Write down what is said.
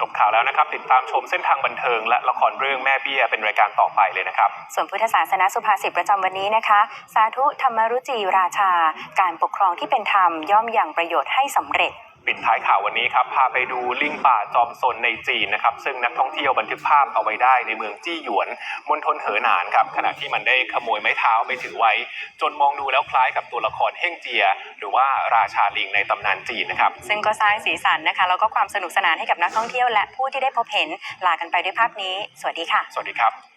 จบข่าวแล้วนะครับ ติดตามชมเส้นทางบันเทิง และละครเรื่องแม่เบี้ยเป็นรายการต่อไปเลยนะครับ ส่วนพุทธศาสนาสุภาษิตประจำวันนี้นะคะ สาธุธรรมรุจีราชา การปกครองที่เป็นธรรมย่อมอย่างประโยชน์ให้สำเร็จ ปิดท้ายข่าววันนี้ครับพาไปดูลิงป่าจอมซนในจีนนะครับซึ่งนักท่องเที่ยวบันทึกภาพเอาไว้ได้ในเมืองจี้หยวนมณฑลเหอหนานครับขณะที่มันได้ขโมยไม้เท้าไปถือไว้ จนมองดูแล้วคล้ายกับตัวละครเฮ่งเจีย หรือว่าราชาลิงในตำนานจีนนะครับซึ่งก็สร้างสีสันนะคะแล้วก็ความสนุกสนานให้กับนักท่องเที่ยวและผู้ที่ได้พบเห็นลากันไปด้วยภาพนี้ สวัสดีค่ะ สวัสดีครับ